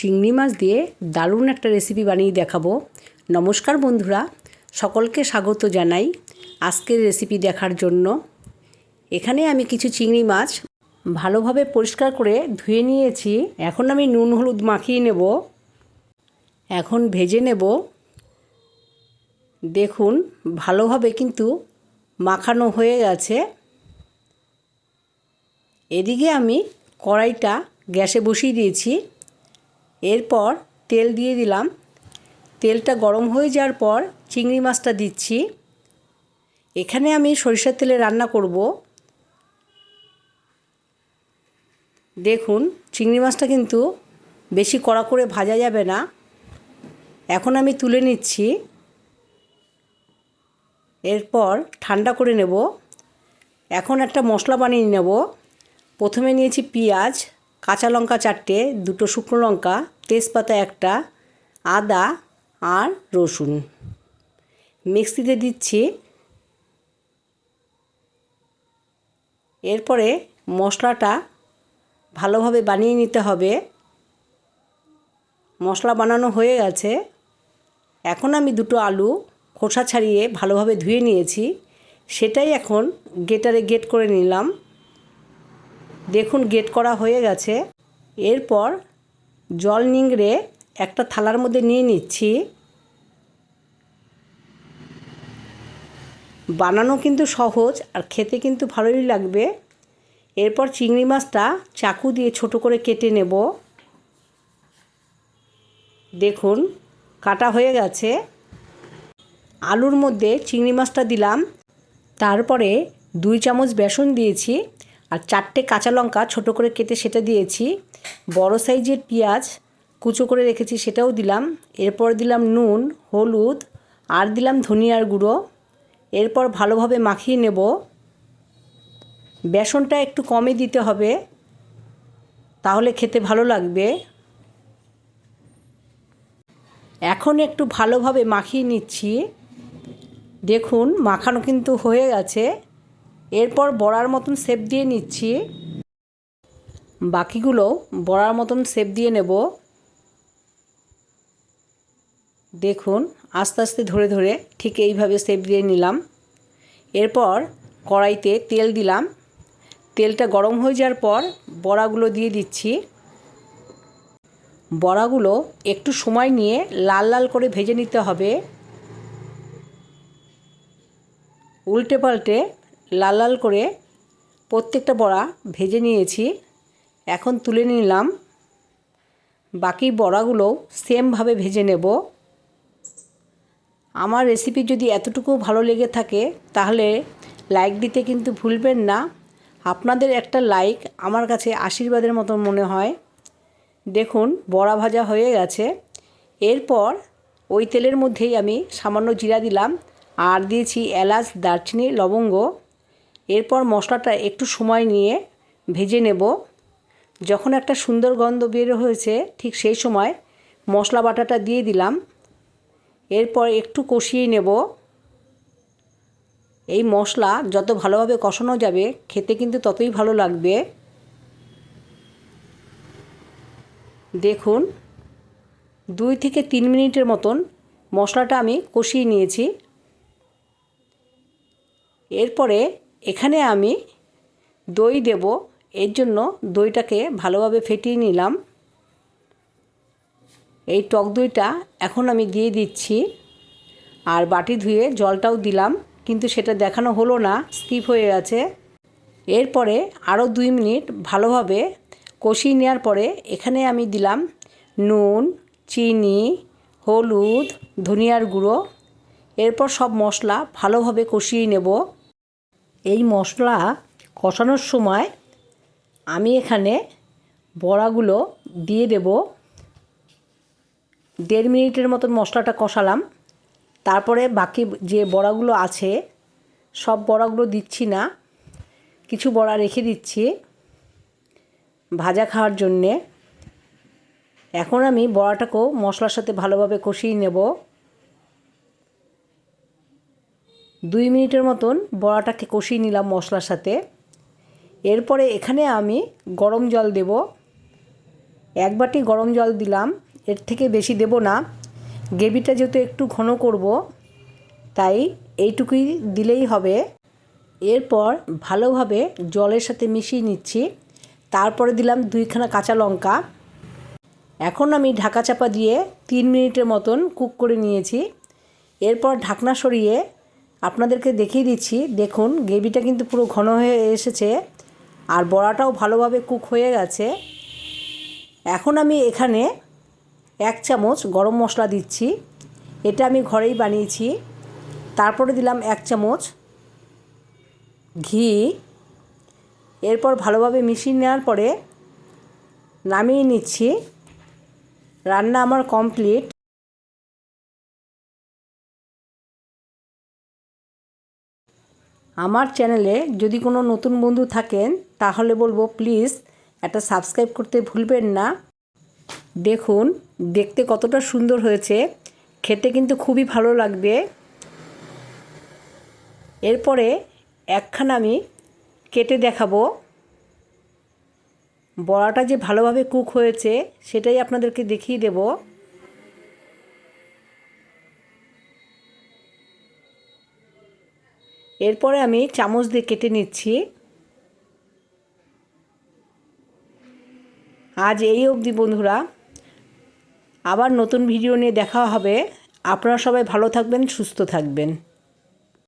চিংড়ি মাছ দিয়ে দারুণ একটা রেসিপি বানিয়ে দেখাবো। নমস্কার বন্ধুরা, সকলকে স্বাগত জানাই আজকের রেসিপি দেখার জন্য। এখানে আমি কিছু চিংড়ি মাছ ভালোভাবে পরিষ্কার করে ধুয়ে নিয়েছি। এখন আমি নুন হলুদ মাখিয়ে নেব। এখন ভেজে নেব। দেখুন, ভালোভাবে কিন্তু মাখানো হয়ে গেছে। এদিকে আমি কড়াইটা গ্যাসে বসিয়ে দিয়েছি। এরপর তেল দিয়ে দিলাম। তেলটা গরম হয়ে যাওয়ার পর চিংড়ি মাছটা দিচ্ছি। এখানে আমি সরিষার তেলে রান্না করব। দেখুন, চিংড়ি মাছটা কিন্তু বেশি কড়া করে ভাজা যাবে না। এখন আমি তুলে নিচ্ছি। এরপর ঠান্ডা করে নেব। এখন একটা মশলা বানিয়ে নেব। প্রথমে নিয়েছি পেঁয়াজ কাঁচা লঙ্কা চারটে, দুটো শুকনো লঙ্কা, তেজপাতা একটা, আদা আর রসুন। মিক্সিতে দিচ্ছি। এরপরে মশলাটা ভালোভাবে বানিয়ে নিতে হবে। মশলা বানানো হয়ে গেছে। এখন আমি দুটো আলু খোসা ছাড়িয়ে ভালোভাবে ধুয়ে নিয়েছি। সেটাই এখন গেটারে গেট করে নিলাম। দেখুন গেট করা হয়ে গেছে। এরপর জল নিংড়ে একটা থালার মধ্যে নিয়ে নিচ্ছি। বানানো কিন্তু সহজ আর খেতে কিন্তু ভালোই লাগবে। এরপর চিংড়ি মাছটা চাকু দিয়ে ছোট করে কেটে নেব। দেখুন, কাটা হয়ে গেছে। আলুর মধ্যে চিংড়ি মাছটা দিলাম। তারপরে দুই চামচ বেসন দিয়েছি। আর চারটে কাঁচা লঙ্কা ছোটো করে কেটে সেটা দিয়েছি। বড় সাইজের পেঁয়াজ কুচো করে রেখেছি, সেটাও দিলাম। এরপর দিলাম নুন, হলুদ, আর দিলাম ধনিয়ার গুঁড়ো। এরপর ভালোভাবে মাখিয়ে নেব। বেসনটা একটু কমে দিতে হবে, তাহলে খেতে ভালো লাগবে। এখন একটু ভালোভাবে মাখিয়ে নিচ্ছি। দেখুন, মাখানো কিন্তু হয়ে গেছে। এরপর বড়ার মতন শেপ দিয়ে নিচ্ছি। বাকিগুলো বড়ার মতন শেপ দিয়ে নেব। দেখুন, আস্তে আস্তে ধরে ধরে ঠিক এইভাবে শেপ দিয়ে নিলাম। এরপর কড়াইতে তেল দিলাম। তেলটা গরম হয়ে যাওয়ার পর বড়াগুলো দিয়ে দিচ্ছি। বড়াগুলো একটু সময় নিয়ে লাল লাল করে ভেজে নিতে হবে। উল্টে পাল্টে লাল লাল করে প্রত্যেকটা বড়া ভেজে নিয়েছি। এখন তুলে নিলাম। বাকি বড়াগুলো সেমভাবে ভেজে নেব। আমার রেসিপি যদি এতটুকু ভালো লেগে থাকে, তাহলে লাইক দিতে কিন্তু ভুলবেন না। আপনাদের একটা লাইক আমার কাছে আশীর্বাদের মতো মনে হয়। দেখুন, বড়া ভাজা হয়ে গেছে। এরপর ওই তেলের মধ্যেই আমি সামান্য জিরা দিলাম। আর দিয়েছি এলাচ, দারচিনি, লবঙ্গ। এরপর মশলাটা একটু সময় নিয়ে ভেজে নেব। যখন একটা সুন্দর গন্ধ বের হয়েছে, ঠিক সেই সময় মশলা বাটাটা দিয়ে দিলাম। এরপর একটু কষিয়ে নেব। এই মশলা যত ভালোভাবে কষানো যাবে, খেতে কিন্তু ততই ভালো লাগবে। দেখুন, দুই থেকে তিন মিনিটের মতন মশলাটা আমি কষিয়ে নিয়েছি। এরপরে এখানে আমি দই দেব। এর জন্য দইটাকে ভালোভাবে ফেটিয়ে নিলাম। এই টক দইটা এখন আমি দিয়ে দিচ্ছি। আর বাটি ধুয়ে জলটাও দিলাম, কিন্তু সেটা দেখানো হলো না, স্কিপ হয়ে গেছে। এরপরে আরও দুই মিনিট ভালোভাবে কষিয়ে নেওয়ার পরে এখানে আমি দিলাম নুন, চিনি, হলুদ, ধনিয়ার গুঁড়ো। এরপর সব মশলা ভালোভাবে কষিয়ে নেব। এই মশলা কষানোর সময় আমি এখানে বড়াগুলো দিয়ে দেব। দেড় মিনিটের মতন মশলাটা কষালাম। তারপরে বাকি যে বড়াগুলো আছে, সব বড়াগুলো দিচ্ছি না। কিছু বড়া রেখে দিচ্ছি ভাজা খাওয়ার জন্যে। এখন আমি বড়াটাকেও মশলার সাথে ভালোভাবে কষিয়ে নেব। দুই মিনিটের মতন বড়াটাকে কষিয়ে নিলাম মশলার সাথে। এরপরে এখানে আমি গরম জল দেব। এক বাটি গরম জল দিলাম। এর থেকে বেশি দেব না। গ্রেভিটা যেহেতু একটু ঘন করব, তাই এইটুকুই দিলেই হবে। এরপর ভালোভাবে জলের সাথে মিশিয়ে নিচ্ছি। তারপরে দিলাম দুইখানা কাঁচা লঙ্কা। এখন আমি ঢাকা চাপা দিয়ে তিন মিনিটের মতন কুক করে নিয়েছি। এরপর ঢাকনা সরিয়ে আপনাদেরকে দেখিয়ে দিচ্ছি। দেখুন, গ্রেভিটা কিন্তু পুরো ঘন হয়ে এসেছে আর বড়াটাও ভালোভাবে কুক হয়ে গেছে। এখন আমি এখানে এক চামচ গরম মশলা দিচ্ছি। এটা আমি ঘরেই বানিয়েছি। তারপরে দিলাম এক চামচ ঘি। এরপর ভালোভাবে মিশিয়ে নেওয়ার পরে নামিয়ে নিচ্ছি। রান্না আমার কমপ্লিট। আমার চ্যানেলে যদি কোনো নতুন বন্ধু থাকেন, তাহলে বলব প্লিজ একটা সাবস্ক্রাইব করতে ভুলবেন না। দেখুন, দেখতে কতটা সুন্দর হয়েছে। খেতে কিন্তু খুবই ভালো লাগবে। এরপরে একখানা আমি কেটে দেখাবো। বড়াটা যে ভালোভাবে কুক হয়েছে, সেটাই আপনাদেরকে দেখিয়ে দেব। এরপরে আমি চামচ দিয়ে কেটে নিচ্ছি। আজ এই অবধি বন্ধুরা, আবার নতুন ভিডিও নিয়ে দেখা হবে। আপনারা সবাই ভালো থাকবেন, সুস্থ থাকবেন।